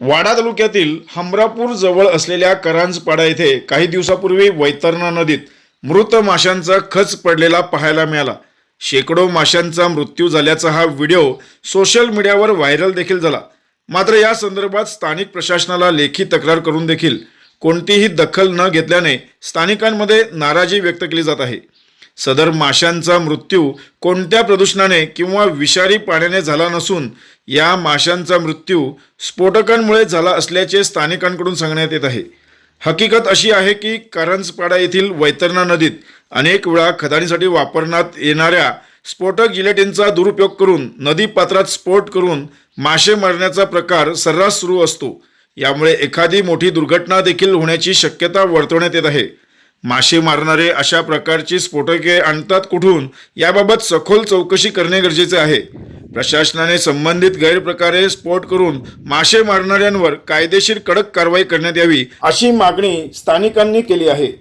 वाडा तालुक्यातील हमरापूर जवळ असलेल्या करांजपाडा येथे काही दिवसापूर्वी वैतरणा नदीत मृत माशांचा खच पडलेला पाहायला मिळाला. शेकडो माशांचा मृत्यू झाल्याचा हा व्हिडिओ सोशल मीडियावर व्हायरल देखील झाला. मात्र या संदर्भात स्थानिक प्रशासनाला लेखी तक्रार करून देखील कोणतीही दखल न घेतल्याने स्थानिकांमध्ये नाराजी व्यक्त केली जात आहे. सदर माशांचा मृत्यू कोणत्या प्रदूषणाने किंवा विषारी पाण्याने झाला नसून या माशांचा मृत्यू स्फोटकांमुळे झाला असल्याचे स्थानिकांकडून सांगण्यात येत आहे. हकीकत अशी आहे की करंजपाडा येथील वैतरणा नदीत अनेक वेळा खदाणीसाठी वापरण्यात येणाऱ्या स्फोटक जिलेटिनचा दुरुपयोग करून नदी पात्रात स्फोट करून मासे मारण्याचा प्रकार सर्रास सुरू असतो. यामुळे एखादी मोठी दुर्घटना देखील होण्याची शक्यता वर्तवण्यात येत आहे. मासे मारणारे अशा प्रकारची स्फोटके आणतात कुठून? याबाबत सखोल चौकशी करणे गरजेचे आहे. प्रशासनाने संबंधित गैरप्रकारे स्फोट करून मासे मारणाऱ्यांवर कायदेशीर कडक कारवाई करण्यात यावी अशी मागणी स्थानिकांनी केली आहे.